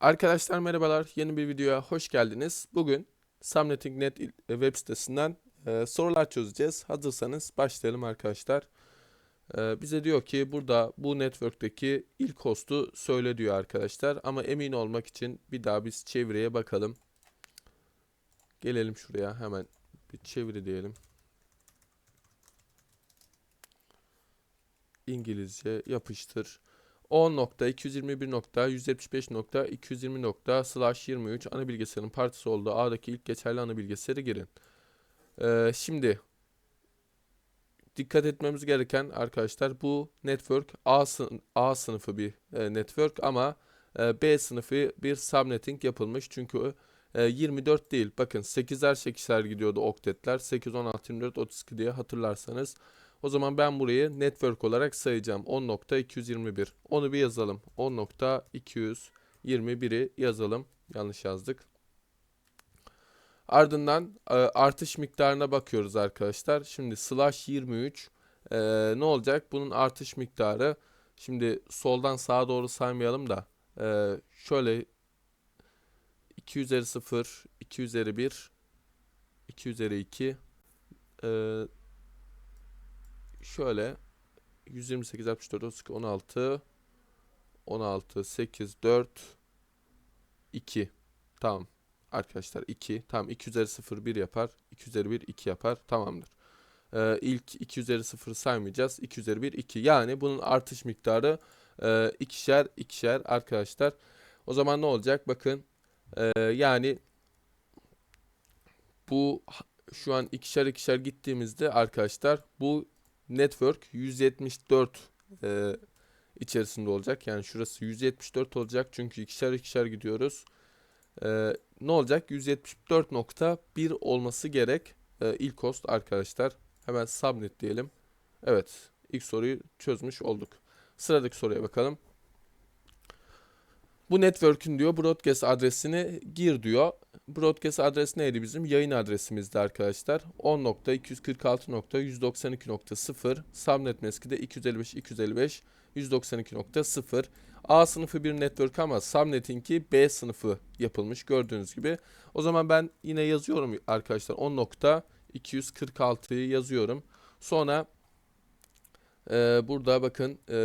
Arkadaşlar merhabalar. Yeni bir videoya hoş geldiniz. Bugün Samneting.net web sitesinden e, sorular çözeceğiz. Hazırsanız başlayalım arkadaşlar. E, bize diyor ki burada bu network'teki ilk host'u söyle diyor arkadaşlar. Ama emin olmak için bir daha biz çevireye bakalım. Gelelim şuraya hemen bir çeviri diyelim. İngilizce yapıştır. 10.221.175.220./23 ana bilgisayarın partisi olduğu A'daki ilk geçerli ana bilgisayarı girin. Ee, şimdi dikkat etmemiz gereken arkadaşlar bu network A, A sınıfı bir e, network ama e, B sınıfı bir subnetting yapılmış. Çünkü e, 24 değil. Bakın 8'er 8'er gidiyordu oktetler. 8, 16, 24, 32 diye hatırlarsanız. O zaman ben burayı network olarak sayacağım. 10.221. Onu bir yazalım. 10.221'i yazalım. Yanlış yazdık. Ardından e, artış miktarına bakıyoruz arkadaşlar. Şimdi slash 23 e, ne olacak? Bunun artış miktarı şimdi soldan sağa doğru saymayalım da e, şöyle 2 üzeri 0, 2 üzeri 1, 2 üzeri 2 e, şöyle 128 64 32 16 16 8 4 2 tamam. Arkadaşlar 2 tamam 2 üzeri 0 1 yapar. 2 üzeri 1 2 yapar. Tamamdır. Ee, ilk 2 üzeri 0 saymayacağız. 2 üzeri 1 2 yani bunun artış miktarı e, ikişer ikişer arkadaşlar. O zaman ne olacak? Bakın e, yani bu şu an ikişer ikişer gittiğimizde arkadaşlar bu network 174 e, içerisinde olacak. Yani şurası 174 olacak çünkü ikişer ikişer gidiyoruz. E, ne olacak? 174.1 olması gerek e, ilk host arkadaşlar. Hemen subnet diyelim. Evet, ilk soruyu çözmüş olduk. Sıradaki soruya bakalım. Bu network'ün diyor broadcast adresini gir diyor. Broadcast adresi neydi bizim? Yayın adresimizdi arkadaşlar. 10.246.192.0 Subnet mask'i de 255 255 192.0 A sınıfı bir network ama Subnet'inki B sınıfı yapılmış gördüğünüz gibi. O zaman ben yine yazıyorum arkadaşlar 10.246'yı yazıyorum. Sonra e, burada bakın e,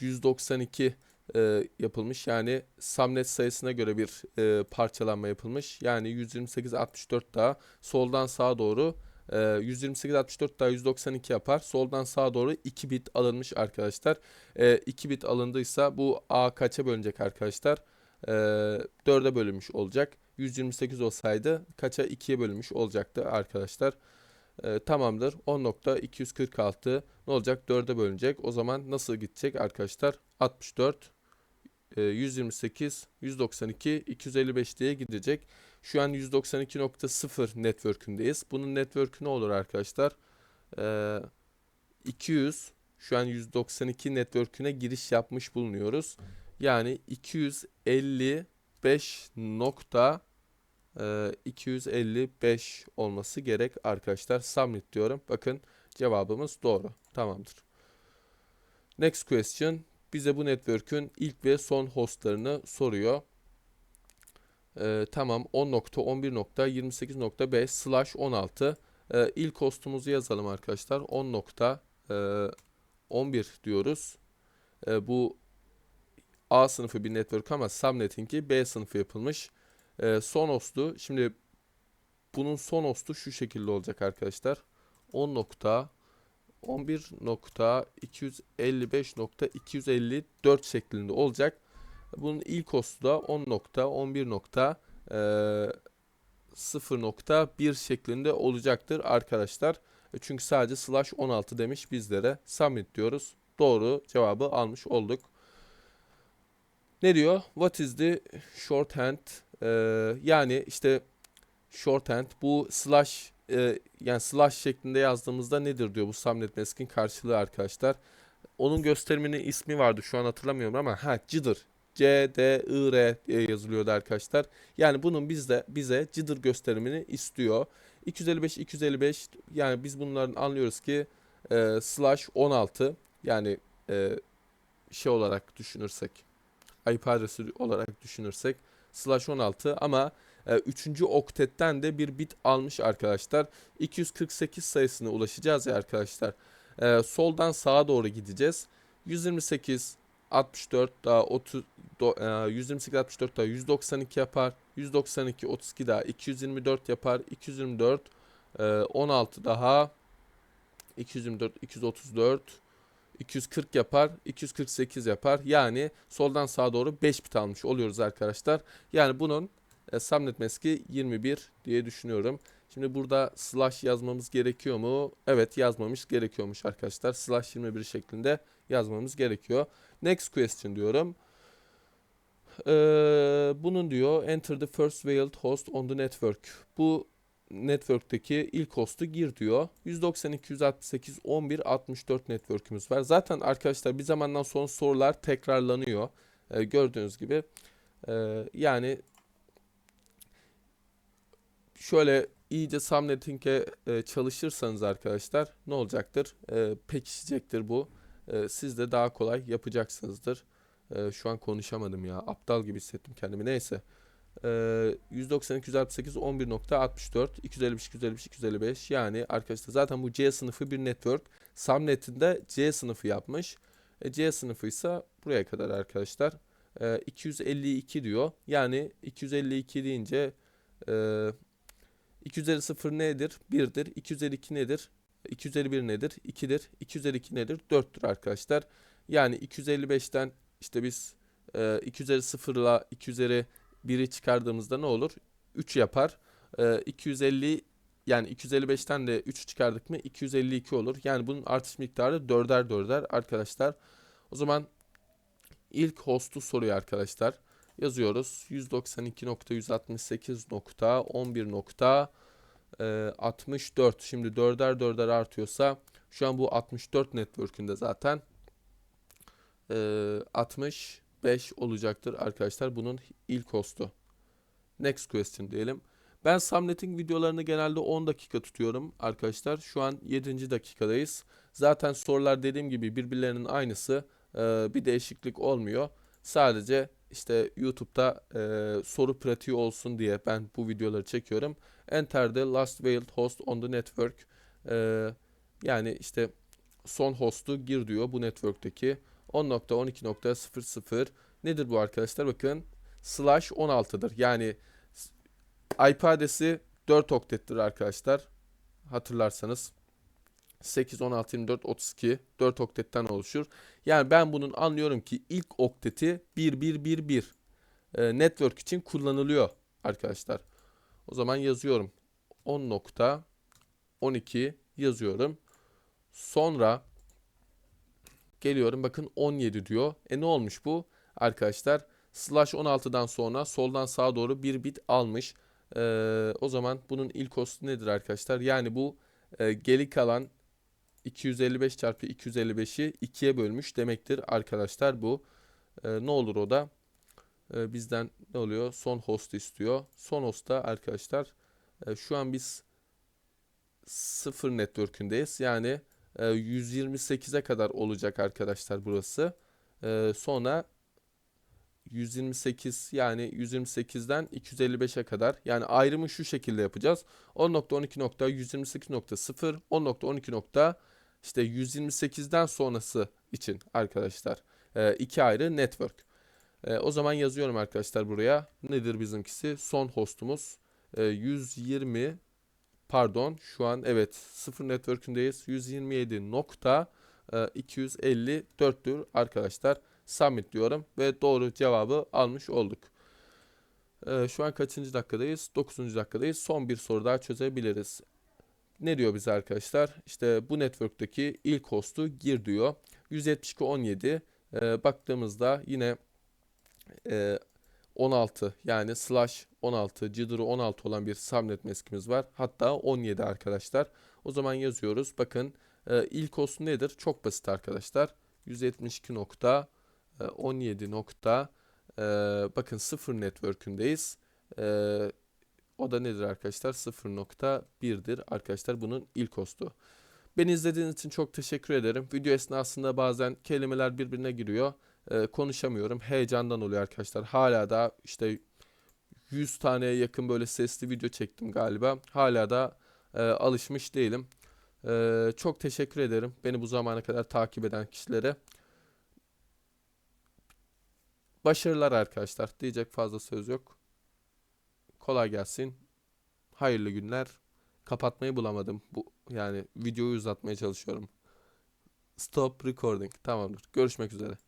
192 e, yapılmış. Yani Subnet sayısına göre bir e, parçalanma yapılmış. Yani 128 64 daha soldan sağa doğru e, 128 64 daha 192 yapar. Soldan sağa doğru 2 bit alınmış arkadaşlar. E, 2 bit alındıysa bu A kaça bölünecek arkadaşlar? E, 4'e bölünmüş olacak. 128 olsaydı kaça 2'ye bölünmüş olacaktı arkadaşlar. E, tamamdır. 10.246 ne olacak? 4'e bölünecek. O zaman nasıl gidecek arkadaşlar? 64 e, 128, 192, 255 diye gidecek. Şu an 192.0 network'ündeyiz. Bunun network'ü ne olur arkadaşlar? E, 200 şu an 192 network'üne giriş yapmış bulunuyoruz. Yani 255 nokta e, 255 olması gerek arkadaşlar. Submit diyorum. Bakın cevabımız doğru. Tamamdır. Next question bize bu network'ün ilk ve son hostlarını soruyor. Ee, tamam 10.11.28.5 slash 16 ee, ilk hostumuzu yazalım arkadaşlar 10.11 diyoruz. Ee, bu A sınıfı bir network ama subnetting'i B sınıfı yapılmış. Ee, son hostu şimdi bunun son hostu şu şekilde olacak arkadaşlar 10. 11.255.254 şeklinde olacak. Bunun ilk hostu da 10.11.0.1 şeklinde olacaktır arkadaşlar. E, Çünkü sadece slash 16 demiş bizlere. Submit diyoruz. Doğru cevabı almış olduk. Ne diyor? What is the shorthand? Ee, yani işte shorthand bu slash e, yani slash şeklinde yazdığımızda nedir diyor bu subnet mask'in karşılığı arkadaşlar. Onun gösteriminin ismi vardı şu an hatırlamıyorum ama ha jitter. C D I R diye yazılıyordu arkadaşlar. Yani bunun bizde bize jitter gösterimini istiyor. 255 255 yani biz bunların anlıyoruz ki e, slash 16 yani e, şey olarak düşünürsek IP adresi olarak düşünürsek slash 16 ama 3. oktetten de bir bit almış arkadaşlar. 248 sayısına ulaşacağız ya arkadaşlar. E, soldan sağa doğru gideceğiz. 128 64 daha 30 do, e, 128 64 daha 192 yapar. 192 32 daha 224 yapar. 224 e, 16 daha 224 234 240 yapar, 248 yapar. Yani soldan sağa doğru 5 bit almış oluyoruz arkadaşlar. Yani bunun e, Subnet Mask'i 21 diye düşünüyorum. Şimdi burada slash yazmamız gerekiyor mu? Evet yazmamız gerekiyormuş arkadaşlar. Slash 21 şeklinde yazmamız gerekiyor. Next question diyorum. Ee, bunun diyor enter the first veiled host on the network. Bu network'teki ilk host'u gir diyor. 192 168 11 64 network'ümüz var. Zaten arkadaşlar bir zamandan sonra sorular tekrarlanıyor. Ee, gördüğünüz gibi. Ee, yani şöyle iyice subnetting'e e, çalışırsanız arkadaşlar ne olacaktır? E, pekişecektir bu. E, siz de daha kolay yapacaksınızdır. E, şu an konuşamadım ya. Aptal gibi hissettim kendimi. Neyse. E, 192 168 11.64 255 255 255 yani arkadaşlar zaten bu C sınıfı bir network. Subnet'in de C sınıfı yapmış. E, C sınıfı ise buraya kadar arkadaşlar. E, 252 diyor. Yani 252 deyince e, 2 üzeri 0 nedir? 1'dir. 2 üzeri 2 nedir? 2 üzeri 1 nedir? 2'dir. 2 üzeri 2 nedir? 4'tür arkadaşlar. Yani 255'ten işte biz e, 2 üzeri 0 ile 2 üzeri 1'i çıkardığımızda ne olur? 3 yapar. E, 250 yani 255'ten de 3 çıkardık mı 252 olur. Yani bunun artış miktarı 4'er 4'er arkadaşlar. O zaman ilk host'u soruyor arkadaşlar yazıyoruz. 192.168.11.64. Şimdi 4'er 4'er artıyorsa şu an bu 64 network'ünde zaten 65 olacaktır arkadaşlar bunun ilk hostu. Next question diyelim. Ben subnetting videolarını genelde 10 dakika tutuyorum arkadaşlar. Şu an 7. dakikadayız. Zaten sorular dediğim gibi birbirlerinin aynısı. Bir değişiklik olmuyor. Sadece işte YouTube'da e, soru pratiği olsun diye ben bu videoları çekiyorum. Enter the last veiled host on the network. E, yani işte son host'u gir diyor bu network'teki 10.12.00 nedir bu arkadaşlar? Bakın slash 16'dır. Yani IP adresi 4 oktettir arkadaşlar. Hatırlarsanız 8, 16, 24, 32 4 oktetten oluşur. Yani ben bunun anlıyorum ki ilk okteti 1, 1, 1, 1 e, network için kullanılıyor arkadaşlar. O zaman yazıyorum. 10.12 yazıyorum. Sonra geliyorum bakın 17 diyor. E ne olmuş bu? Arkadaşlar slash 16'dan sonra soldan sağa doğru bir bit almış. Ee, o zaman bunun ilk hostu nedir arkadaşlar? Yani bu e, geri kalan 255 çarpı 255'i 2'ye bölmüş demektir arkadaşlar bu. E, ne olur o da? E, bizden ne oluyor? Son host istiyor. Son hostta arkadaşlar e, şu an biz sıfır network'ündeyiz. Yani e, 128'e kadar olacak arkadaşlar burası. E, sonra 128 yani 128'den 255'e kadar yani ayrımı şu şekilde yapacağız. 10.12.128.0 10.12. işte 128'den sonrası için arkadaşlar e, iki ayrı network. E, o zaman yazıyorum arkadaşlar buraya. Nedir bizimkisi? Son hostumuz e, 120 pardon şu an evet 0 network'ündeyiz. 127 nokta e, 254'tür arkadaşlar submit diyorum ve doğru cevabı almış olduk. Ee, şu an kaçıncı dakikadayız? 9. dakikadayız. Son bir soru daha çözebiliriz. Ne diyor bize arkadaşlar? İşte bu network'teki ilk host'u gir diyor. 172.17 ee, baktığımızda yine e, 16 yani slash 16 cıdırı 16 olan bir subnet meskimiz var. Hatta 17 arkadaşlar. O zaman yazıyoruz. Bakın e, ilk host nedir? Çok basit arkadaşlar. 172 nokta 17 nokta e, bakın 0 network'ündeyiz. E, o da nedir arkadaşlar? 0.1'dir arkadaşlar bunun ilk hostu. Beni izlediğiniz için çok teşekkür ederim. Video esnasında bazen kelimeler birbirine giriyor. E, konuşamıyorum. Heyecandan oluyor arkadaşlar. Hala da işte 100 taneye yakın böyle sesli video çektim galiba. Hala da e, alışmış değilim. E, çok teşekkür ederim beni bu zamana kadar takip eden kişilere. Başarılar arkadaşlar. Diyecek fazla söz yok. Kolay gelsin. Hayırlı günler. Kapatmayı bulamadım. Bu yani videoyu uzatmaya çalışıyorum. Stop recording. Tamamdır. Görüşmek üzere.